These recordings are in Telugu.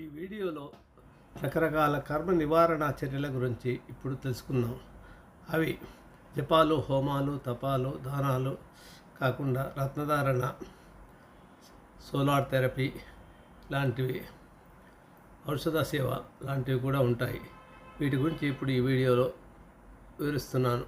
ఈ వీడియోలో రకరకాల కర్మ నివారణ చర్యల గురించి ఇప్పుడు తెలుసుకుందాం. అవి జపాలు హోమాలు తపాలు దానాలు కాకుండా రత్నధారణ సోలార్ థెరపీ లాంటివి ఔషధ సేవ లాంటివి కూడా ఉంటాయి. వీటి గురించి ఇప్పుడు ఈ వీడియోలో వివరిస్తున్నాను.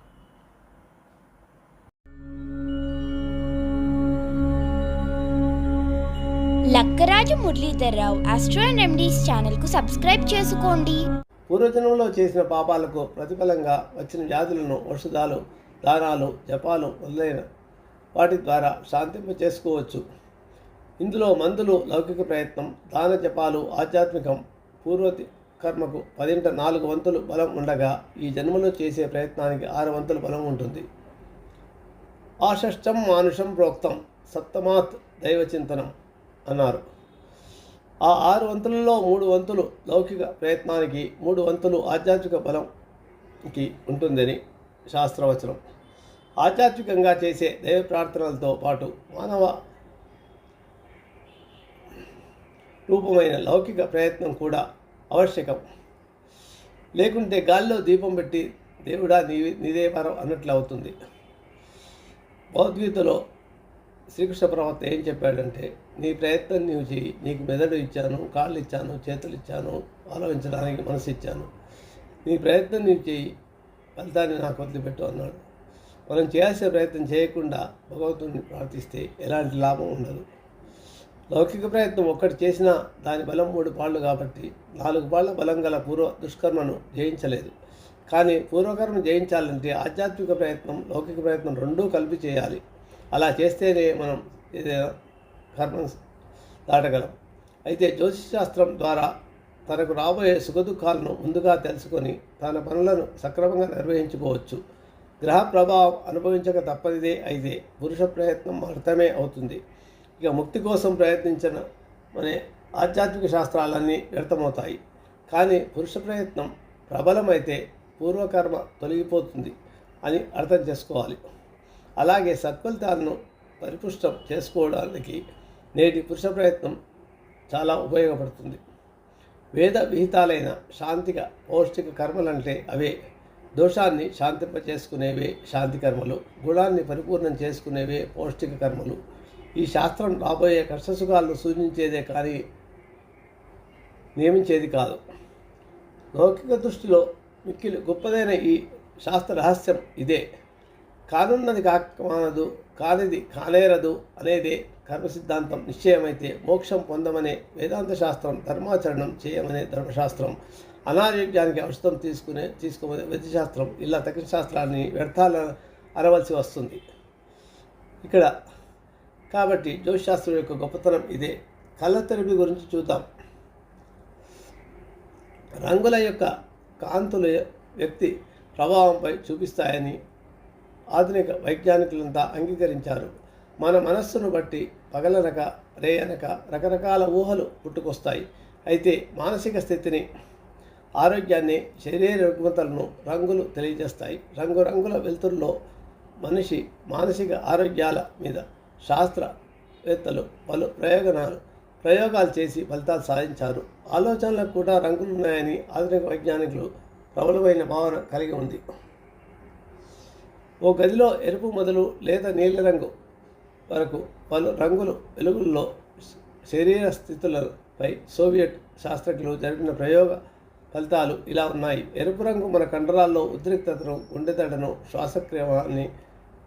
Lakkaraju Muralidhar Rao astro and remedies ఛానల్కు సబ్స్క్రైబ్ చేసుకోండి. పూర్వజన్మలో చేసిన పాపాలకు ప్రతిఫలంగా వచ్చిన వ్యాధులను ఔషధాలు దానాలు జపాలు మొదలైన వాటి ద్వారా శాంతింప చేసుకోవచ్చు. ఇందులో మందులు లౌకిక ప్రయత్నం దాన జపాలు ఆధ్యాత్మికం పూర్వతి కర్మకు పదింట నాలుగు వంతులు బలం ఉండగా ఈ జన్మలో చేసే ప్రయత్నానికి ఆరు వంతులు బలం ఉంటుంది. ఆషష్టం మానుషం ప్రోక్తం సప్తమాత్ దైవచింతనం. అన్నారు. ఆ ఆరు వంతులలో మూడు వంతులు లౌకిక ప్రయత్నానికి మూడు వంతులు ఆధ్యాత్మిక బలంకి ఉంటుందని శాస్త్రవచనం. ఆధ్యాత్మికంగా చేసే దైవ ప్రార్థనలతో పాటు మానవ రూపమైన లౌకిక ప్రయత్నం కూడా ఆవశ్యకం. లేకుంటే గాల్లో దీపం పెట్టి దేవుడా నీ నీదే వరం అన్నట్లు అవుతుంది. భగవద్గీతలో శ్రీకృష్ణ ప్రవక్త ఏం చెప్పాడంటే నీ ప్రయత్నం నీవు నీకు మెదడు ఇచ్చాను కాళ్ళు ఇచ్చాను చేతులు ఇచ్చాను ఆలోచించడానికి మనసు ఇచ్చాను. నీ ప్రయత్నం నీవు ఫలితాన్ని నాకు వదిలిపెట్టు అన్నాడు. మనం చేయాల్సిన ప్రయత్నం చేయకుండా భగవంతుడిని ప్రార్థిస్తే ఎలాంటి లాభం ఉండదు. లౌకిక ప్రయత్నం ఒక్కటి చేసినా దాని బలం మూడు పాళ్ళు కాబట్టి నాలుగు పాళ్ళ బలం గల పూర్వ దుష్కర్మను జయించలేదు. కానీ పూర్వకర్మ జయించాలంటే ఆధ్యాత్మిక ప్రయత్నం లౌకిక ప్రయత్నం రెండూ కలిపి చేయాలి. అలా చేస్తేనే మనం ఏదైనా కర్మ దాటగలం. అయితే జ్యోతిషశాస్త్రం ద్వారా తనకు రాబోయే సుఖదుఖాలను ముందుగా తెలుసుకొని తన పనులను సక్రమంగా నిర్వహించుకోవచ్చు. గ్రహ ప్రభావం అనుభవించక తప్పనిదే అయితే పురుష ప్రయత్నం అర్థమే అవుతుంది. ఇక ముక్తి కోసం ప్రయత్నించిన అనే ఆధ్యాత్మిక శాస్త్రాలన్నీ వ్యర్థమవుతాయి. కానీ పురుష ప్రయత్నం ప్రబలమైతే పూర్వకర్మ తొలగిపోతుంది అని అర్థం చేసుకోవాలి. అలాగే సత్ఫలితాలను పరిపుష్టం చేసుకోవడానికి నేటి పురుష ప్రయత్నం చాలా ఉపయోగపడుతుంది. వేద విహితాలైన శాంతిక పౌష్టిక కర్మలంటే అవే. దోషాన్ని శాంతింప చేసుకునేవే శాంతి కర్మలు. గుణాన్ని పరిపూర్ణం చేసుకునేవే పౌష్టిక కర్మలు. ఈ శాస్త్రం రాబోయే కష్టసుఖాలను సూచించేదే కానీ నియమించేది కాదు. లౌకిక దృష్టిలో మిక్కిలి గొప్పదైన ఈ శాస్త్ర రహస్యం ఇదే. కానున్నది కాకమానదు కానిది కానేరదు అనేదే కర్మ సిద్ధాంతం నిశ్చయమైతే మోక్షం పొందమనే వేదాంత శాస్త్రం ధర్మాచరణం చేయమనే ధర్మశాస్త్రం. అనారోగ్యానికి ఔషధం తీసుకునే తీసుకోమనే వైద్యశాస్త్రం. ఇలా తగిన శాస్త్రాన్ని వ్యర్థాల అనవలసి వస్తుంది. ఇక్కడ కాబట్టి జ్యోతిశాస్త్రం యొక్క గొప్పతనం ఇదే. కళ్ళ తెరపి గురించి చూద్దాం. రంగుల యొక్క కాంతుల వ్యక్తి ప్రభావంపై చూపిస్తాయని ఆధునిక వైజ్ఞానికులంతా అంగీకరించారు. మన మనస్సును బట్టి పగలనక రేయనక రకరకాల ఊహలు పుట్టుకొస్తాయి. అయితే మానసిక స్థితిని ఆరోగ్యాన్ని శరీర రుగ్మతలను రంగులు తెలియజేస్తాయి. రంగురంగుల వెలుతురులో మనిషి మానసిక ఆరోగ్యాల మీద శాస్త్రవేత్తలు పలు ప్రయోగనాలు ప్రయోగాలు చేసి ఫలితాలు సాధించారు. ఆలోచనలకు కూడా రంగులు ఉన్నాయని ఆధునిక వైజ్ఞానికులు ప్రబలమైన భావన కలిగి ఉంది. ఓ గదిలో ఎరుపు మొదలు లేదా నీలిరంగు వరకు పలు రంగులు వెలుగుల్లో శరీర స్థితులపై సోవియట్ శాస్త్రజ్ఞులు జరిపిన ప్రయోగ ఫలితాలు ఇలా ఉన్నాయి. ఎరుపు రంగు మన కండరాల్లో ఉద్రిక్తతను గుండెదడను శ్వాసక్రమాన్ని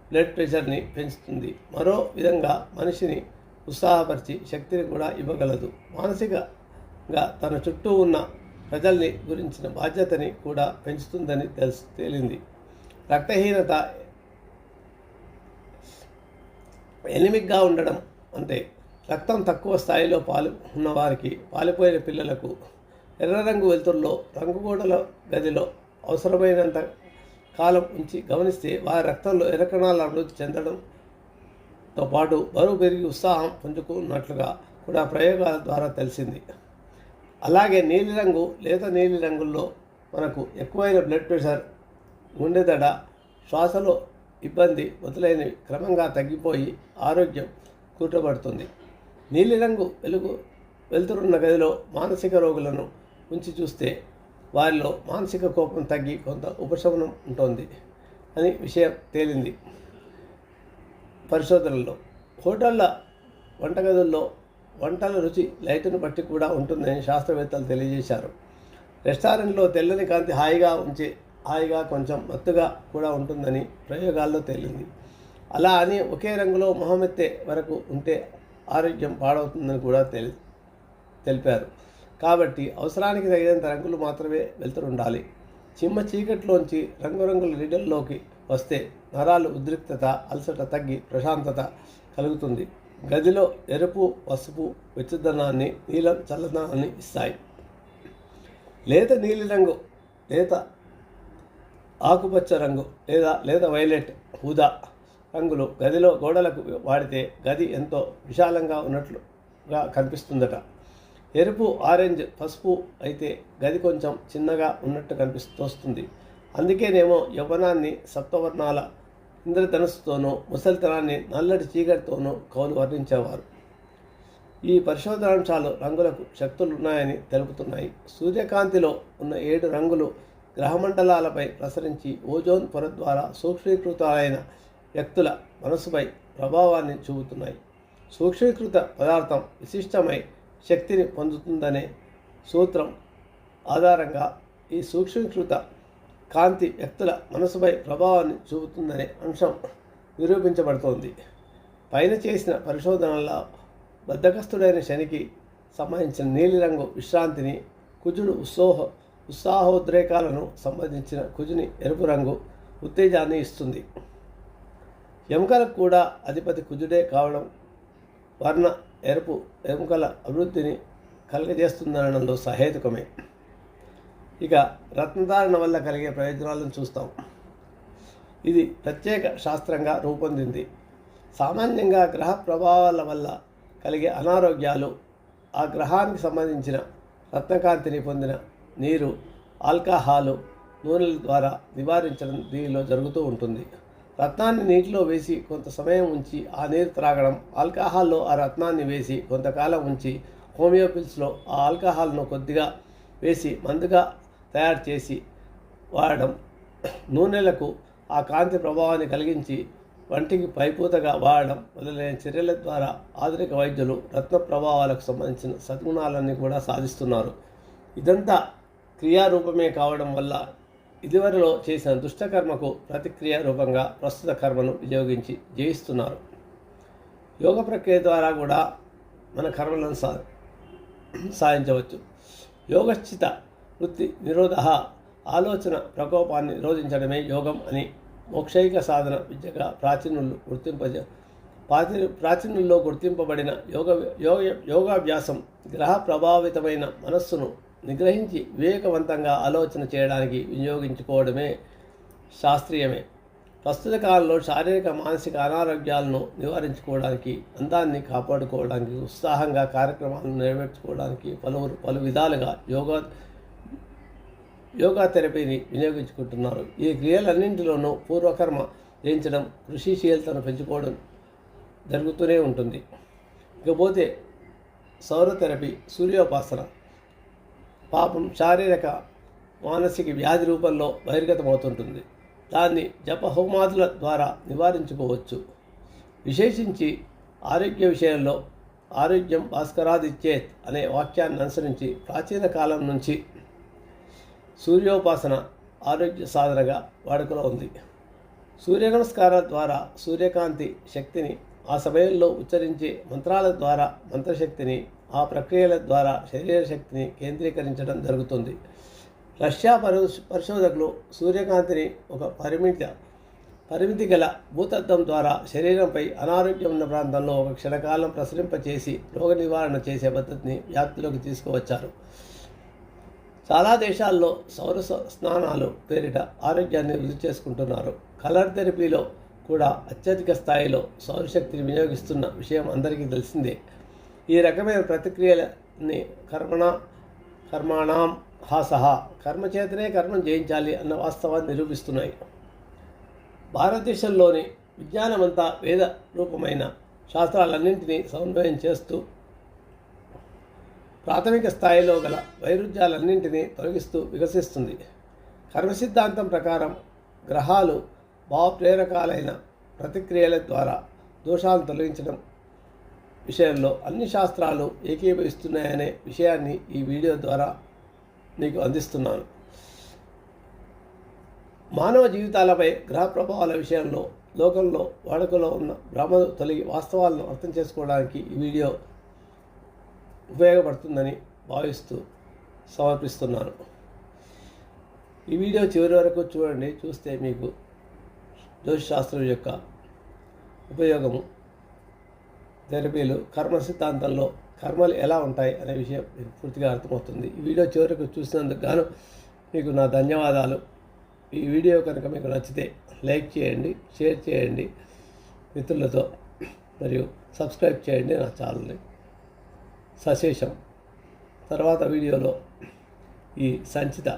బ్లడ్ ప్రెషర్ని పెంచుతుంది. మరో విధంగా మనిషిని ఉత్సాహపరిచి శక్తిని కూడా ఇవ్వగలదు. మానసికంగా తన చుట్టూ ఉన్న ప్రజల్ని గురించిన బాధ్యతని కూడా పెంచుతుందని తెలుసు తేలింది. రక్తహీనత ఎనిమిగ్గా ఉండడం అంటే రక్తం తక్కువ స్థాయిలో పాలు ఉన్నవారికి పాలిపోయిన పిల్లలకు ఎర్ర రంగు వెలుతురులో రంగుగూడల గదిలో అవసరమైనంత కాలం ఉంచి గమనిస్తే వారి రక్తంలో ఎర్రకణాల అభివృద్ధి చెందడంతో పాటు బరువు పెరిగి ఉత్సాహం పుంజుకున్నట్లుగా కూడా ప్రయోగాల ద్వారా తెలిసింది. అలాగే నీలిరంగు లేత నీలి రంగుల్లో మనకు ఎక్కువైన బ్లడ్ ప్రెషర్ గుండెదడ శ్వాసలో ఇబ్బంది మొదలైనవి క్రమంగా తగ్గిపోయి ఆరోగ్యం కూటబడుతుంది. నీలిరంగు వెలుగు వెళ్తురున్న గదిలో మానసిక రోగులను ఉంచి చూస్తే వారిలో మానసిక కోపం తగ్గి కొంత ఉపశమనం ఉంటుంది అని విషయం తేలింది. పరిశోధనల్లో హోటళ్ళ వంటగదుల్లో వంటల రుచి లైటును బట్టి కూడా ఉంటుందని శాస్త్రవేత్తలు తెలియజేశారు. రెస్టారెంట్లో తెల్లని కాంతి హాయిగా ఉంచి హాయిగా కొంచెం మత్తుగా కూడా ఉంటుందని ప్రయోగాల్లో తేలింది. అలా అని ఒకే రంగులో మొహమెత్తే వరకు ఉంటే ఆరోగ్యం పాడవుతుందని కూడా తెలి తెలిపారు. కాబట్టి అవసరానికి తగినంత రంగులు మాత్రమే వెళ్తుండాలి చిమ్మ చీకట్లోంచి రంగురంగుల నీడల్లోకి వస్తే నరాలు ఉద్రిక్తత అలసట తగ్గి ప్రశాంతత కలుగుతుంది. గదిలో ఎరుపు పసుపు వెచ్చదనాన్ని నీలం చల్లదనాన్ని ఇస్తాయి. లేత నీలిరంగు లేత ఆకుపచ్చ రంగు లేదా లేదా వైలెట్ ఊదా రంగులు గదిలో గోడలకు వాడితే గది ఎంతో విశాలంగా ఉన్నట్లుగా కనిపిస్తుందట. ఎరుపు ఆరెంజ్ పసుపు అయితే గది కొంచెం చిన్నగా ఉన్నట్టు కనిపిస్తోస్తుంది. అందుకేనేమో యవనాన్ని సప్తవర్ణాల ఇంద్రధనస్సుతోనూ ముసలితనాన్ని నల్లటి చీకటితోనూ కౌలు వర్ణించేవారు. ఈ పరిశోధనాంశాలు రంగులకు శక్తులున్నాయని తెలుపుతున్నాయి. సూర్యకాంతిలో ఉన్న ఏడు రంగులు గ్రహమండలాలపై ప్రసరించి ఓజోన్ పొర ద్వారా సూక్ష్మీకృతాలైన వ్యక్తుల మనసుపై ప్రభావాన్ని చూపుతున్నాయి. సూక్ష్మీకృత పదార్థం విశిష్టమై శక్తిని పొందుతుందనే సూత్రం ఆధారంగా ఈ సూక్ష్మీకృత కాంతి వ్యక్తుల మనసుపై ప్రభావాన్ని చూపుతుందనే అంశం నిరూపించబడుతోంది. పైన చేసిన పరిశోధనల బద్ధకస్తుడైన శనికి సంబంధించిన నీలిరంగు విశ్రాంతిని కుజుడు ఉత్సోహ ఉత్సాహోద్రేకాలను సంబంధించిన కుజుని ఎరుపు రంగు ఉత్తేజాన్ని ఇస్తుంది. ఎముకలకు కూడా అధిపతి కుజుడే కావడం వర్ణ ఎరుపు ఎముకల అభివృద్ధిని కలగజేస్తుందనడంలో సహేతుకమే. ఇక రత్నధారణ వల్ల కలిగే ప్రయోజనాలను చూస్తాం. ఇది ప్రత్యేక శాస్త్రంగా రూపొందింది. సామాన్యంగా గ్రహ ప్రభావాల వల్ల కలిగే అనారోగ్యాలు ఆ గ్రహానికి సంబంధించిన రత్నకాంతిని పొందిన నీరు ఆల్కహాలు నూనెల ద్వారా నివారించడం దీనిలో జరుగుతూ ఉంటుంది. రత్నాన్ని నీటిలో వేసి కొంత సమయం ఉంచి ఆ నీరు త్రాగడం ఆల్కహాల్లో ఆ రత్నాన్ని వేసి కొంతకాలం ఉంచి హోమియోపిల్స్లో ఆ ఆల్కహాల్ను కొద్దిగా వేసి మందుగా తయారు చేసి వాడడం నూనెలకు ఆ కాంతి ప్రభావాన్ని కలిగించి వంటికి పైపూతగా వాడడం మొదలైన చర్యల ద్వారా ఆధునిక వైద్యులు రత్న ప్రభావాలకు సంబంధించిన సద్గుణాలన్నీ కూడా సాధిస్తున్నారు. ఇదంతా క్రియారూపమే కావడం వల్ల ఇదివరలో చేసిన దుష్టకర్మకు ప్రతిక్రియ రూపంగా ప్రస్తుత కర్మను వినియోగించి జయిస్తున్నారు. యోగ ప్రక్రియ ద్వారా కూడా మన కర్మలను సా సాధించవచ్చు. యోగశ్చిత వృత్తి నిరోధ ఆలోచన ప్రకోపాన్ని నిరోధించడమే యోగం అని మోక్షైక సాధన విద్యగా ప్రాచీనులు గుర్తింపజ ప్రాచీ ప్రాచీనుల్లో గుర్తింపబడిన యోగ యోగ యోగాభ్యాసం గ్రహ ప్రభావితమైన మనస్సును నిగ్రహించి వివేకవంతంగా ఆలోచన చేయడానికి వినియోగించుకోవడమే శాస్త్రీయమే. ప్రస్తుత కాలంలో శారీరక మానసిక అనారోగ్యాలను నివారించుకోవడానికి అందాన్ని కాపాడుకోవడానికి ఉత్సాహంగా కార్యక్రమాలను నెరవేర్చుకోవడానికి పలువురు పలు విధాలుగా యోగా యోగా థెరపీని వినియోగించుకుంటున్నారు. ఈ క్రియలన్నింటిలోనూ పూర్వకర్మ జయించడం కృషిశీలతను పెంచుకోవడం జరుగుతూనే ఉంటుంది. ఇకపోతే సౌర థెరపీ సూర్యోపాసన పాపం శారీరక మానసిక వ్యాధి రూపంలో బహిర్గతమవుతుంటుంది. దాన్ని జపహోమాదుల ద్వారా నివారించుకోవచ్చు. విశేషించి ఆరోగ్య విషయంలో ఆరోగ్యం భాస్కరాదిచ్చేత్ అనే వాక్యాన్ని అనుసరించి ప్రాచీన కాలం నుంచి సూర్యోపాసన ఆరోగ్య సాధనగా వాడుకలో ఉంది. సూర్య నమస్కారాల ద్వారా సూర్యకాంతి శక్తిని ఆ సమయంలో ఉచ్చరించే మంత్రాల ద్వారా మంత్రశక్తిని ఆ ప్రక్రియల ద్వారా శరీర శక్తిని కేంద్రీకరించడం జరుగుతుంది. రష్యా పరి పరిశోధకులు సూర్యకాంతిని ఒక పరిమిత పరిమితి గల భూతత్వం ద్వారా శరీరంపై అనారోగ్యం ఉన్న ప్రాంతంలో ఒక క్షణకాలం ప్రసరింపచేసి రోగ నివారణ చేసే పద్ధతిని వ్యాప్తిలోకి తీసుకువచ్చారు. చాలా దేశాల్లో సౌర స- స్నానాలు పేరిట ఆరోగ్యాన్ని వృద్ధి చేసుకుంటున్నారు. కలర్ థెరపీలో కూడా అత్యధిక స్థాయిలో సౌరశక్తిని వినియోగిస్తున్న విషయం అందరికీ తెలిసిందే. ఈ రకమైన ప్రతిక్రియలని కర్మణ కర్మాణం హాసహ కర్మచేతనే కర్మం చేయించాలి అన్న వాస్తవాన్ని నిరూపిస్తున్నాయి. భారతదేశంలోని విజ్ఞానమంతా వేద రూపమైన శాస్త్రాలన్నింటినీ సమన్వయం చేస్తూ ప్రాథమిక స్థాయిలో గల వైరుధ్యాలన్నింటినీ తొలగిస్తూ వికసిస్తుంది. కర్మ సిద్ధాంతం ప్రకారం గ్రహాలు భావప్రేరకాలైన ప్రతిక్రియల ద్వారా దోషాలను తొలగించడం విషయంలో అన్ని శాస్త్రాలు ఏకీభవిస్తున్నాయనే విషయాన్ని ఈ వీడియో ద్వారా నీకు అందిస్తున్నాను. మానవ జీవితాలపై గ్రహ ప్రభావాల విషయంలో లోకంలో వాడుకలో ఉన్న భ్రమలు తొలగి వాస్తవాలను అర్థం చేసుకోవడానికి ఈ వీడియో ఉపయోగపడుతుందని భావిస్తూ సమర్పిస్తున్నాను. ఈ వీడియో చివరి వరకు చూడండి చూస్తే మీకు జ్యోతిశాస్త్రం యొక్క ఉపయోగము థెరపీలు కర్మ సిద్ధాంతంలో కర్మలు ఎలా ఉంటాయి అనే విషయం మీకు పూర్తిగా అర్థమవుతుంది. ఈ వీడియో చివరకు చూసినందుకు గాను మీకు నా ధన్యవాదాలు. ఈ వీడియో కనుక మీకు నచ్చితే లైక్ చేయండి షేర్ చేయండి మిత్రులతో మరియు సబ్స్క్రైబ్ చేయండి నా ఛానల్ని. సశేషం. తర్వాత వీడియోలో ఈ సంచిత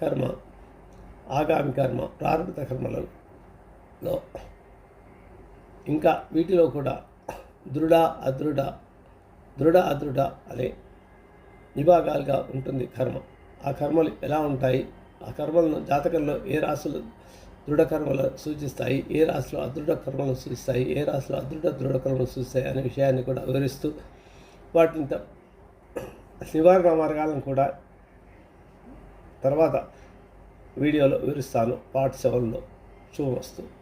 కర్మ ఆగామి కర్మ ప్రారంభిత కర్మలలో ఇంకా వీటిలో కూడా దృఢ అదృఢ దృఢ అదృఢ అనే విభాగాలుగా ఉంటుంది కర్మ. ఆ కర్మలు ఎలా ఉంటాయి? ఆ కర్మలను జాతకంలో ఏ రాశులు దృఢ కర్మలు సూచిస్తాయి? ఏ రాశిలో అదృఢ కర్మలను సూచిస్తాయి? ఏ రాశిలో అదృఢ దృఢ కర్మలు సూచిస్తాయి అనే విషయాన్ని కూడా వివరిస్తూ వాటిని నివారణ మార్గాలను కూడా తర్వాత వీడియోలో వివరిస్తాను. పార్ట్ సెవెన్లో. శుభమస్తు.